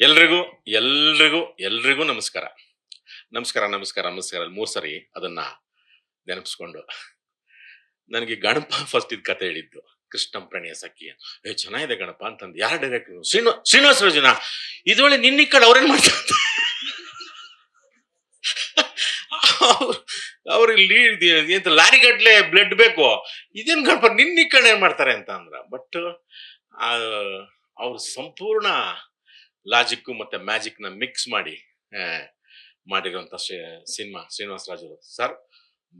ಎಲ್ರಿಗೂ ಎಲ್ರಿಗೂ ಎಲ್ರಿಗೂ ನಮಸ್ಕಾರ. ನಮಸ್ಕಾರ ನಮಸ್ಕಾರ ನಮಸ್ಕಾರ. ಮೂರು ಸರಿ ಅದನ್ನ ನೆನಪಿಸ್ಕೊಂಡು. ನನಗೆ ಗಣಪ ಫಸ್ಟ್ ಇದು ಕತೆ ಹೇಳಿದ್ದು. ಕೃಷ್ಣಂ ಪ್ರಣಯ ಸಖಿ ಏ, ಚೆನ್ನಾಗಿದೆ ಗಣಪ ಅಂತಂದು. ಯಾರು ಡೈರೆಕ್ಟರ್ ಶ್ರೀನಿವಾ ಶ್ರೀನಿವಾಸ ರಾಜನ. ಇದೊಳ್ಳೆ ನಿನ್ನ ಕಡೆ ಅವ್ರೇನ್ ಮಾಡ್ತಾರೆ ಅವ್ರಿಗೆ ಲೀಡ್ ಎಂತ ಲಾರಿ ಗಟ್ಲೆ ಬ್ಲಡ್ ಬೇಕು? ಇದೇನು ಗಣಪ ನಿನ್ನ ಕಡೆ ಏನ್ ಮಾಡ್ತಾರೆ ಅಂತ ಅಂದ್ರ. ಬಟ್ ಅವ್ರು ಸಂಪೂರ್ಣ ಲಾಜಿಕ್ ಮತ್ತೆ ಮ್ಯಾಜಿಕ್ನ ಮಿಕ್ಸ್ ಮಾಡಿ ಮಾಡಿರುವಂತ ಸಿನಿಮಾ ಶ್ರೀನಿವಾಸ ರಾಜು ಸರ್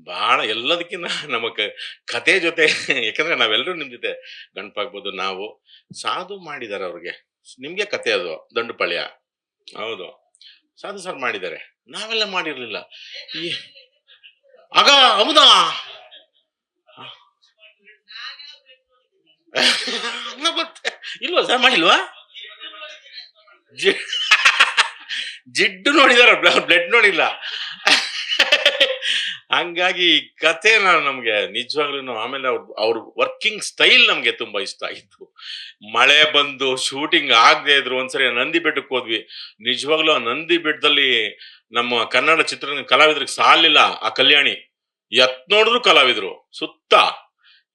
ಬಹಳ ಎಲ್ಲದಕ್ಕಿಂತ ನಮಗೆ ಕತೆ ಜೊತೆ ಯಾಕಂದ್ರೆ ನಾವೆಲ್ಲರೂ ನಿಮ್ ಜೊತೆ ಗಂಟಪಾಗ್ಬೋದು ನಾವು. ಸಾಧು ಮಾಡಿದ್ದಾರೆ ಅವ್ರಿಗೆ. ನಿಮ್ಗೆ ಕತೆ ಅದು ದಂಡುಪಾಳ್ಯ. ಹೌದು. ಸಾಧು ಸರ್ ಮಾಡಿದ್ದಾರೆ. ನಾವೆಲ್ಲ ಮಾಡಿರ್ಲಿಲ್ಲ. ಈ ಆಗ ಹೌದಾ? ಮತ್ತೆ ಇಲ್ವಾ ಸರ್ ಮಾಡಿಲ್ವಾ? ಜಿಡ್ಡು ನೋಡಿದಾರ ಬ್ಲಡ್ ನೋಡಿಲ್ಲ. ಹಂಗಾಗಿ ನಾನು ನಮ್ಗೆ ನಿಜವಾಗ್ಲೂ ಆಮೇಲೆ ಅವ್ರ ಅವ್ರ ವರ್ಕಿಂಗ್ ಸ್ಟೈಲ್ ನಮ್ಗೆ ತುಂಬಾ ಇಷ್ಟ ಆಯ್ತು. ಮಳೆ ಬಂದು ಶೂಟಿಂಗ್ ಆಗದೆ ಇದ್ರು ಒಂದ್ಸರಿ ನಂದಿ ಬೆಟ್ಟಕ್ಕೆ ಹೋದ್ವಿ. ನಿಜವಾಗ್ಲೂ ಆ ನಂದಿ ಬೆಟ್ಟದಲ್ಲಿ ನಮ್ಮ ಕನ್ನಡ ಚಿತ್ರ, ಕಲಾವಿದ್ರಿಗೆ ಸಾಲಿಲ್ಲ ಆ ಕಲ್ಯಾಣಿ. ಎತ್ ನೋಡಿದ್ರು ಕಲಾವಿದ್ರು, ಸುತ್ತ.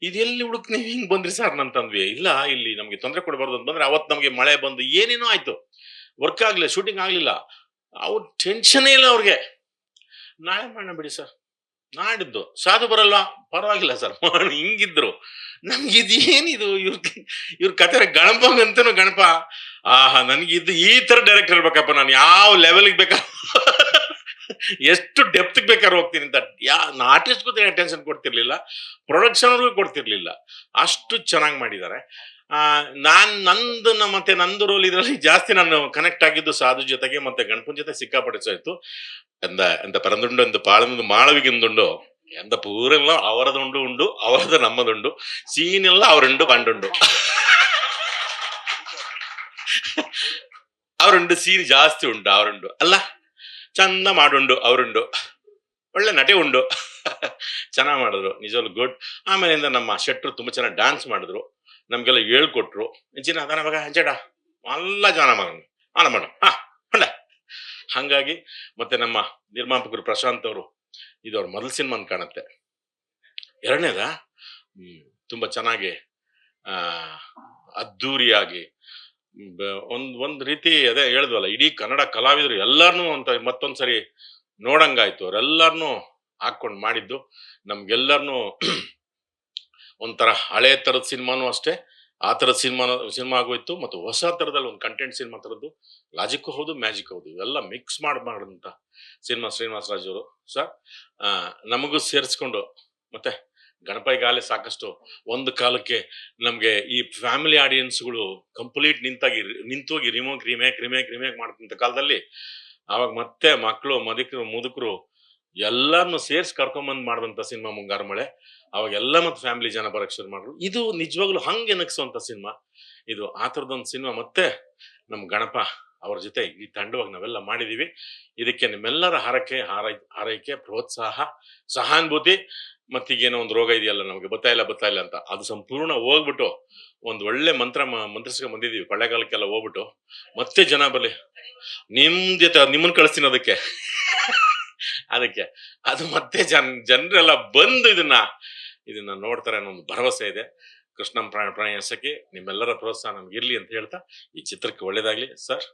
ಇದೆಲ್ಲಿ ಹುಡುಕ್ ನೀವು ಹಿಂಗ್ ಬಂದ್ರಿ ಸರ್? ನಂತಂದ್ವಿ ಇಲ್ಲ, ಇಲ್ಲಿ ನಮ್ಗೆ ತೊಂದರೆ ಕೊಡಬಾರ್ದು ಅಂತಂದ್ರೆ ಅವತ್ ನಮ್ಗೆ ಮಳೆ ಬಂದು ಏನೇನೋ ಆಯ್ತು. ವರ್ಕ್ ಆಗ್ಲಿಲ್ಲ ಶೂಟಿಂಗ್ ಆಗಲಿಲ್ಲ. ಅವ್ರ ಟೆನ್ಷನೇ ಇಲ್ಲ ಅವ್ರಿಗೆ. ನಾಳೆ ಮಾಡೋಣ ಬಿಡಿ ಸರ್ ನಾಡಿದ್ದು. ಸಾಧು ಬರಲ್ಲ ಪರವಾಗಿಲ್ಲ ಸರ್ ಹಿಂಗಿದ್ರು. ನಮ್ಗೆ ಇದೇನಿದು ಇವ್ರ ಇವ್ರ ಕತೆ ಗಣಪ ಅಂತನೂ ಗಣಪ? ಆಹಾ ನನಗಿದ್ದು ಈ ತರ ಡೈರೆಕ್ಟರ್ ಇರ್ಬೇಕಪ್ಪ. ನಾನು ಯಾವ ಲೆವೆಲ್ಗೆ ಬೇಕಾ ಎಷ್ಟು ಡೆಪ್ತ್ಗೆ ಬೇಕಾದ್ರೆ ಹೋಗ್ತೀನಿ ಅಂತ. ಯಾ ಆರ್ಟಿಸ್ಟ್ಗೂ ಟೆನ್ಷನ್ ಕೊಡ್ತಿರ್ಲಿಲ್ಲ. ಅವ್ರಿಗೂ ಕೊಡ್ತಿರ್ಲಿಲ್ಲ. ಅಷ್ಟು ಚೆನ್ನಾಗಿ ಮಾಡಿದ್ದಾರೆ. ಆ, ನಾನ್ ನಂದು ಮತ್ತೆ ನಂದು ರೋಲ್ ಇದರಲ್ಲಿ ಜಾಸ್ತಿ ನಾನು ಕನೆಕ್ಟ್ ಆಗಿದ್ದು ಸಾಧು ಜೊತೆಗೆ ಮತ್ತೆ ಗಣಪನ್ ಜೊತೆ ಸಿಕ್ಕಾಪಟ್ಟೆ ಸಾಯ್ತು ಎಂದ ಎಂತ ಪರಂದುಂಡು ಎಂತ ಪಾಳಂದು ಮಾಳವಿಗೆಂದುಂಡು ಎಂತ ಪೂರೆಲ್ಲ ಅವರದುಂಡು ಉಂಡು, ಅವರದು ನಮ್ಮದುಂಡು ಸೀನೆಲ್ಲ ಅವರುಂಡು ಕಂಡುಂಡು ಅವರುಂಡು ಸೀನ್ ಜಾಸ್ತಿ ಉಂಡು ಅವರುಂಡು. ಅಲ್ಲ, ಚಂದ ಮಾಡುಂಡು, ಅವರುಂಡು. ಒಳ್ಳೆ ನಟೆ ಉಂಡು. ಚೆನ್ನಾಗಿ ಮಾಡಿದ್ರು, ನಿಜವಾಗ್ಲು ಗುಡ್ ಆಮೇಲಿಂದ ನಮ್ಮ ಶೆಟ್ರು ತುಂಬಾ ಚೆನ್ನಾಗಿ ಡ್ಯಾನ್ಸ್ ಮಾಡಿದ್ರು. ನಮ್ಗೆಲ್ಲ ಹೇಳ್ಕೊಟ್ರು ಇಂಚಿನ ಅದಾನ ಮಗ ಹಂಚಡ ಎಲ್ಲ ಜನ ಮಗ ಆನ ಮಾಡು ಹಾ ಹೊಂಡ ಹಂಗಾಗಿ ಮತ್ತೆ ನಮ್ಮ ನಿರ್ಮಾಪಕರು ಪ್ರಶಾಂತ್ ಅವರು, ಇದು ಅವ್ರ ಮೊದಲ ಸಿನಿಮಾ ಕಾಣುತ್ತೆ. ಎರಡನೇದ? ತುಂಬ ಚೆನ್ನಾಗಿ ಅದ್ಧೂರಿಯಾಗಿ ಒಂದು, ಒಂದ್ ರೀತಿ ಅದೇ ಹೇಳಿದ್ವಲ್ಲ, ಇಡೀ ಕನ್ನಡ ಕಲಾವಿದರು ಎಲ್ಲಾರ್ನು ಅಂತ ಮತ್ತೊಂದ್ಸರಿ ನೋಡಂಗಾಯ್ತು, ಅವ್ರೆಲ್ಲಾರ್ನು ಹಾಕ್ಕೊಂಡು ಮಾಡಿದ್ದು, ನಮ್ಗೆಲ್ಲರ್ನು ಒಂಥರ ಹಳೆ ಥರದ ಸಿನಿಮಾನು ಅಷ್ಟೇ, ಆ ಥರದ ಸಿನಿಮಾ ಸಿನಿಮಾ ಆಗೋಯ್ತು ಮತ್ತು ಹೊಸ ಥರದಲ್ಲಿ ಒಂದು ಕಂಟೆಂಟ್ ಸಿನಿಮಾ ಥರದ್ದು ಲಾಜಿಕ್ ಹೌದು ಮ್ಯಾಜಿಕ್ ಹೌದು. ಇವೆಲ್ಲ ಮಿಕ್ಸ್ ಮಾಡಿ ಮಾಡಿದಂಥ ಸಿನಿಮಾ ಶ್ರೀನಿವಾಸ ರಾಜ್ ಅವರು. ಸರ್ ನಮಗೂ ಸೇರಿಸ್ಕೊಂಡು ಮತ್ತೆ ಗಣಪೈಗಾಲೆ ಸಾಕಷ್ಟು ಒಂದು ಕಾಲಕ್ಕೆ ನಮಗೆ ಈ ಫ್ಯಾಮಿಲಿ ಆಡಿಯನ್ಸ್ಗಳು ಕಂಪ್ಲೀಟ್ ನಿಂತಾಗಿ, ನಿಂತೋಗಿ ರಿಮೋಕ್ ರಿಮೇಕ್ ರಿಮೇಕ್ ರಿಮೇಕ್ ಮಾಡ್ತಂಥ ಕಾಲದಲ್ಲಿ, ಆವಾಗ ಮತ್ತೆ ಮಕ್ಕಳು, ಮದಿಕರು, ಮುದುಕರು ಎಲ್ಲಾರನ್ನು ಸೇರ್ಸಿ ಕರ್ಕೊಂಬಂದ್ ಮಾಡಿದಂತ ಸಿನಿಮಾ ಮುಂಗಾರು ಮಳೆ. ಅವಾಗ ಎಲ್ಲ ಮತ್ತೆ ಫ್ಯಾಮಿಲಿ ಜನ ಬರಕ್ ಶುರು ಮಾಡಿದ್ರು ಇದು ನಿಜವಾಗ್ಲೂ ಹಂಗೆ ಎನಗಿಸುವಂತ ಸಿನಿಮಾ. ಇದು ಆ ಥರದೊಂದು ಸಿನಿಮಾ ಮತ್ತೆ ನಮ್ಮ ಗಣಪ ಅವ್ರ ಜೊತೆ ಈ ತಂಡವಾಗಿ ನಾವೆಲ್ಲ ಮಾಡಿದೀವಿ. ಇದಕ್ಕೆ ನಿಮ್ಮೆಲ್ಲರ ಹಾರೈಕೆ ಹಾರೈ, ಹಾರೈಕೆ, ಪ್ರೋತ್ಸಾಹ, ಸಹಾನುಭೂತಿ ಮತ್ತೀಗೇನೋ ಒಂದು ರೋಗ ಇದೆಯಲ್ಲ ನಮಗೆ, ಬತ್ತಾ ಇಲ್ಲ ಬತ್ತಾ ಇಲ್ಲ ಅಂತ. ಅದು ಸಂಪೂರ್ಣ ಹೋಗ್ಬಿಟ್ಟು ಒಂದು ಒಳ್ಳೆ ಮಂತ್ರ ಮಂತ್ರಿಸ್ಕೊಂಡ್ ಬಂದಿದೀವಿ. ಕೊಳ್ಳೆಗಾಲಕ್ಕೆಲ್ಲ ಹೋಗ್ಬಿಟ್ಟು ಮತ್ತೆ ಜನ ಬರಲಿ. ನಿಮ್ ಜೊತೆ ನಿಮ್ಮನ್ನ ಕಳಿಸ್ತೀನಿ ಅದಕ್ಕೆ. ಅದಕ್ಕೆ ಅದು ಮತ್ತೆ ಜನ್, ಜನರೆಲ್ಲ ಬಂದು ಇದನ್ನ ಇದನ್ನ ನೋಡ್ತಾರೆ ಅನ್ನೋ ಒಂದು ಭರವಸೆ ಇದೆ. ಕೃಷ್ಣಂ ಪ್ರಾಣ ಪ್ರಾಣಸಕ್ಕೆ ನಿಮ್ಮೆಲ್ಲರ ಪ್ರೋತ್ಸಾಹ ನಮ್ಗೆ ಇರ್ಲಿ ಅಂತ ಹೇಳ್ತಾ ಈ ಚಿತ್ರಕ್ಕೆ ಒಳ್ಳೇದಾಗ್ಲಿ. ಸರ್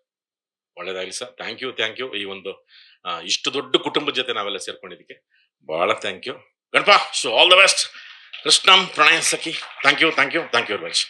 ಒಳ್ಳೇದಾಗ್ಲಿ sir. Thank you thank you ಈ ಒಂದು ಇಷ್ಟು ದೊಡ್ಡ ಕುಟುಂಬದ ಜೊತೆ ನಾವೆಲ್ಲ ಸೇರ್ಕೊಂಡಿದ್ದಕ್ಕೆ ಬಹಳ thank you Ganapa so all the best Krishnam Pranaya Sakhi. Thank you thank you thank you very much